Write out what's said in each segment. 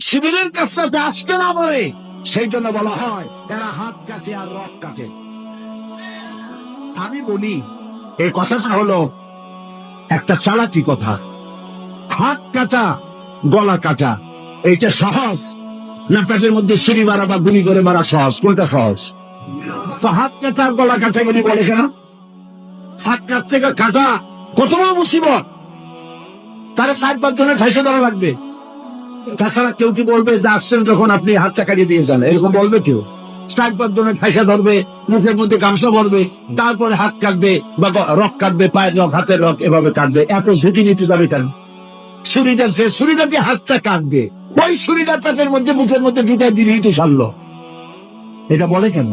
শিবিরের কাছটাতে আসতে না বলে, সেই জন্য বলা হয়, এরা হাত কাটে আর রক কাটে। আমি বলি, এই কথাটা হলো একটা চালাকি কথা। হাত কাটা, গলা কাটা, এইটা সহজ? না পেটের মধ্যে ছুরি মারা বা গুলি করে মারা সহজ? কোনটা সহজ? তো হাত কাটা আর গলা কাটা বলি বলে কেন? হাত কাট থেকে কাটা কত বড় মুসিবত? তারা সাত, পাঁচ জনের ঠাইসে ধরা লাগবে। তাছাড়া কেউ কি বলবে যে আসছেন যখন আপনি হাতটা কাটিয়ে দিয়ে যান? এরকম বলবে কেউ? ধরবে, মুখের মধ্যে গামছা ভরবে, তারপরে হাত কাটবে বা রক কাটবে, পায়ের রক, হাতের রক এভাবে কাটবে। এত ঝুঁকি নিতে যাবে কেন? ছুরিটা ছুরিটা দিয়ে হাতটা কাটবে, ওই ছুরিটা পেটের মধ্যে মুখের মধ্যে দিলেই সারলো। এটা বলে কেন?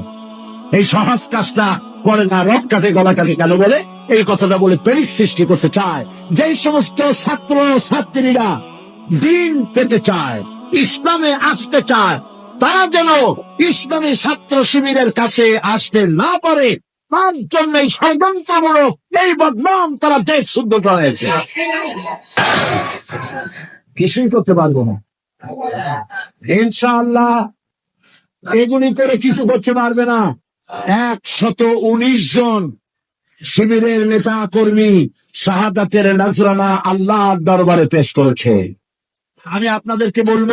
এই সহজ কাজটা করে না, রক কাটে, গলা কাটে কেন বলে? এই কথাটা বলে পেরিক সৃষ্টি করতে চায়। যেই সমস্ত ছাত্র ছাত্রীরা দিন পেতে চায়, ইসলামে আসতে চায়, তারা যেন ইসলামী ছাত্র শিবিরের কাছে আসতে না পারে, তার জন্য এই ষড়যন্ত্রমূলক এই বদনাম তারা দেশ শুদ্ধ করেছে। কিছুই করতে পারব না। ইনশাআল্লাহ, এগুলি করে কিছু করতে পারবে না। একশত উনিশ জন শিবিরের নেতা কর্মী শাহাদাতের নাজরানা আল্লাহর দরবারে পেশ করেছে। আমি আপনাদেরকে বলব,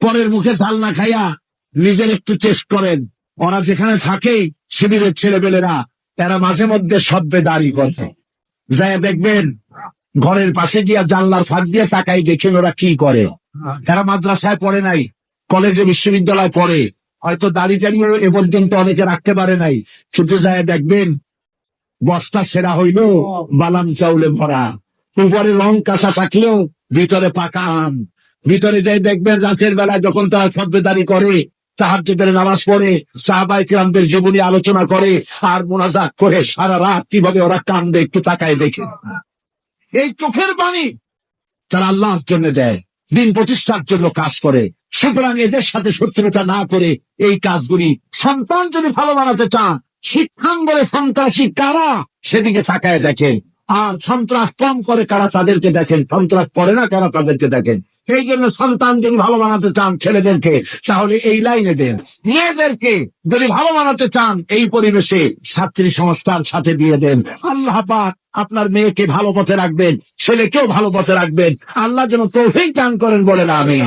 পরের মুখে ঝাল না খাইয়া নিজের একটু চেষ্টা করেন। ওরা যেখানে থাকে, শিবিরের ছেলেবেলেরা তারা মাঝে মধ্যে সভ্যে দাঁড়ি করে যায় দেখবেন, ঘরের পাশে গিয়া জানলার ফাঁক দিয়ে তাকাই দেখেন ওরা কি করে। তারা মাদ্রাসায় পড়ে নাই, কলেজে বিশ্ববিদ্যালয় পড়ে। হয়তো দাড়ি টাড়িয়ে এ পর্যন্ত অনেকে রাখতে পারে নাই। কিন্তু যায় দেখবেন, বস্তা সেরা হইল বালাম চাউলে ভরা। উপরে রং কাঁচা থাকলেও ভিতরে পাকা আম। ভিতরে যাই দেখবেন রাতের বেলায় যখন তারা সভ্যদারি করে নামাজ পড়ে সাহাবাই জীবনী আলোচনা করে, আর করে সারা রাত কীভাবে ওরা কান্দে একটু তাকায় দেখে। এই চোখের বাণী তারা আল্লাহর জন্য দেয়, দিন প্রতিষ্ঠার জন্য কাজ করে। সুতরাং এদের সাথে শত্রুতা না করে এই কাজগুলি সন্তান যদি ভালো বানাতে চান শিক্ষাঙ্গলে সন্ত্রাসী কারা? সেদিকে তাকায় দেখেন। আর সন্ত্রাস কম করে কারা তাদেরকে দেখেন? সন্ত্রাস করে না কারা তাদেরকে দেখেন? এই জন্য সন্তান যদি ভালো বানাতে চান ছেলেদেরকে, তাহলে এই লাইনে দেন। মেয়েদেরকে যদি ভালো বানাতে চান, এই পরিবেশে ছাত্রী সংস্থার সাথে দিয়ে দেন। আল্লাহ পাক আপনার মেয়েকে ভালো পথে রাখবেন, ছেলেকেও ভালো পথে রাখবেন। আল্লাহ যেন তৌফিক দান করেন বলেন আমি